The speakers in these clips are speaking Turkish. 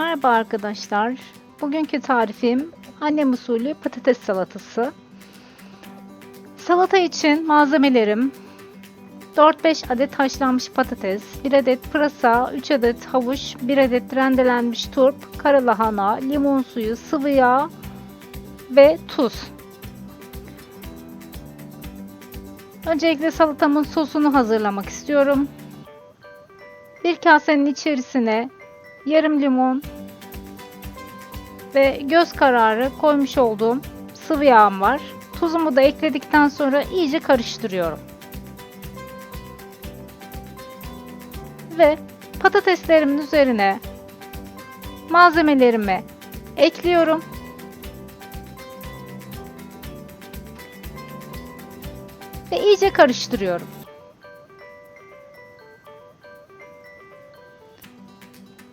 Merhaba arkadaşlar. Bugünkü tarifim annem usulü patates salatası. Salata için malzemelerim 4-5 adet haşlanmış patates, 1 adet pırasa, 3 adet havuç, 1 adet rendelenmiş turp, kara lahana, limon suyu, sıvı yağ ve tuz. Öncelikle salatamın sosunu hazırlamak istiyorum. Bir kasenin içerisine yarım limon ve göz kararı koymuş olduğum sıvı yağım var. Tuzumu da ekledikten sonra iyice karıştırıyorum. Ve patateslerimin üzerine malzemelerimi ekliyorum. Ve iyice karıştırıyorum.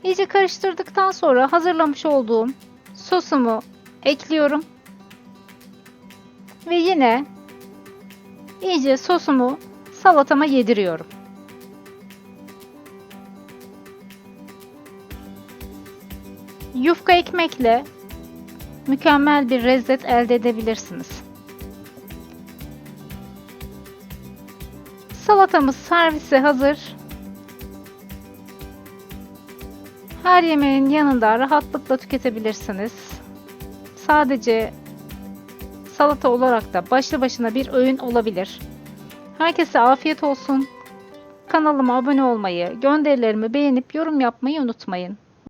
İyice karıştırdıktan sonra hazırlamış olduğum sosumu ekliyorum. Ve yine iyice sosumu salatama yediriyorum. Yufka ekmekle mükemmel bir lezzet elde edebilirsiniz. Salatamız servise hazır. Her yemeğin yanında rahatlıkla tüketebilirsiniz. Sadece salata olarak da başlı başına bir öğün olabilir. Herkese afiyet olsun. Kanalıma abone olmayı, gönderilerimi beğenip yorum yapmayı unutmayın.